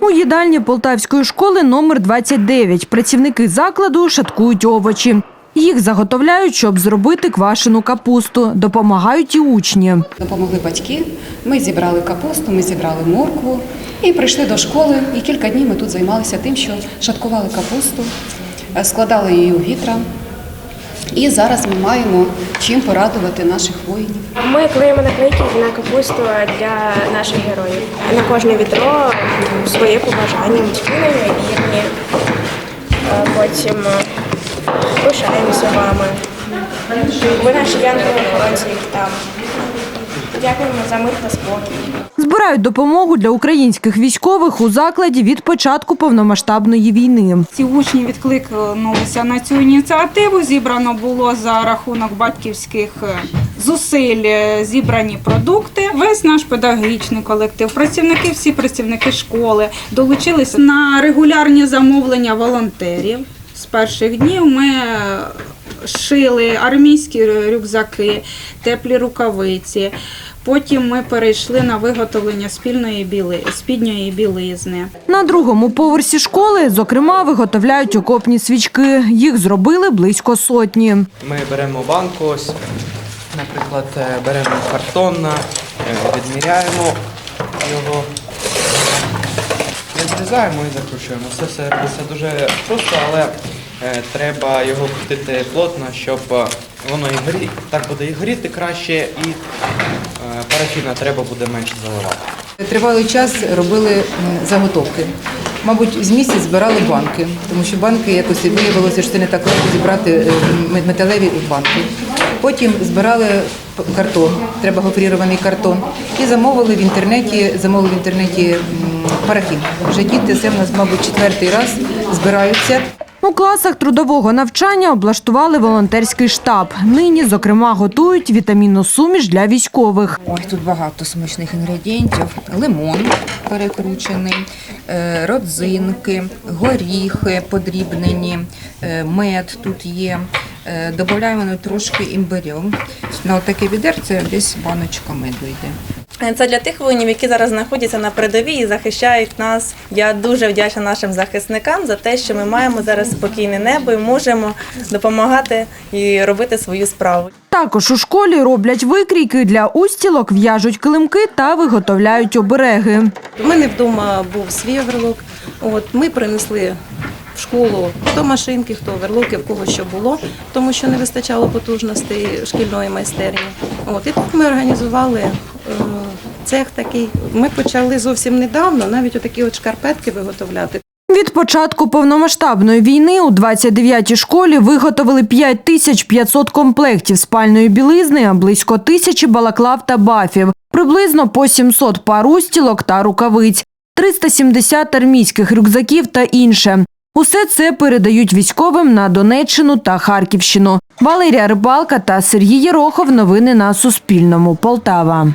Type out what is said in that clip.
У їдальні Полтавської школи номер 29 працівники закладу шаткують овочі. Їх заготовляють, щоб зробити квашену капусту. Допомагають і учні. Допомогли батьки. Ми зібрали капусту, ми зібрали моркву і прийшли до школи. І кілька днів ми тут займалися тим, що шаткували капусту, е, складали її у вітра. І зараз ми маємо чим порадувати наших воїнів. Ми клеїмо наклейки на капусту для наших героїв. На кожне вітро своє побажання. Спінені, вірні. Е, Потім е, пишаємося вами. Ми наші янголи-охоронці там. Дякуємо за мир та спокій. Збирають допомогу для українських військових у закладі від початку повномасштабної війни. Ці учні відкликнулися на цю ініціативу. Зібрано було за рахунок батьківських е, зусиль е, зібрані продукти. Весь наш педагогічний колектив, працівники, всі працівники школи долучилися на регулярні замовлення волонтерів. З перших днів ми е, шили армійські рюкзаки, теплі рукавиці. Потім ми перейшли на виготовлення спільної біли, спідньої білизни. На другому поверсі школи, зокрема, виготовляють окопні свічки. Їх зробили близько сотні. Ми беремо банку, ось, наприклад, е, беремо картон, е, відміряємо його, відрізаємо і закручуємо. Це все дуже просто, але е, треба його крутити плотно, щоб воно і горі, так буде і горіти краще, і е, парафіна треба буде менше заливати. Тривалий час робили заготовки. Мабуть, з місяць збирали банки, тому що банки якось виявилося, що не так легко зібрати е, металеві банки. Потім збирали картон, треба гофрірований картон. І замовили в інтернеті, замовили в інтернеті парафін. Вже діти це в нас, мабуть, четвертий раз збираються. У класах трудового навчання облаштували волонтерський штаб. Нині, зокрема, готують вітамінну суміш для військових. Ой, тут багато смачних інгредієнтів. Лимон перекручений, е, родзинки, горіхи подрібнені, е, мед тут є. Е, Додаємо трошки імбирю. На таке відерце десь баночка меду йде. Це для тих воїнів, які зараз знаходяться на передовій і захищають нас. Я дуже вдячна нашим захисникам за те, що ми маємо зараз спокійне небо і можемо допомагати і робити свою справу. Також у школі роблять викрійки для устілок, в'яжуть килимки та виготовляють обереги. У мене вдома був свій оверлок. От ми принесли в школу хто машинки, хто оверлоки, в кого що було, тому що не вистачало потужностей шкільної майстерні. От і тут ми організували е, цех такий. Ми почали зовсім недавно, навіть отакі от шкарпетки виготовляти. Від початку повномасштабної війни у 29-й школі виготовили 5500 комплектів спальної білизни, а близько тисячі балаклав та бафів, приблизно по 700 пар устілок та рукавиць, 370 армійських рюкзаків та інше. Усе це передають військовим на Донеччину та Харківщину. Валерія Рибалка та Сергій Єрохов. Новини на Суспільному. Полтава.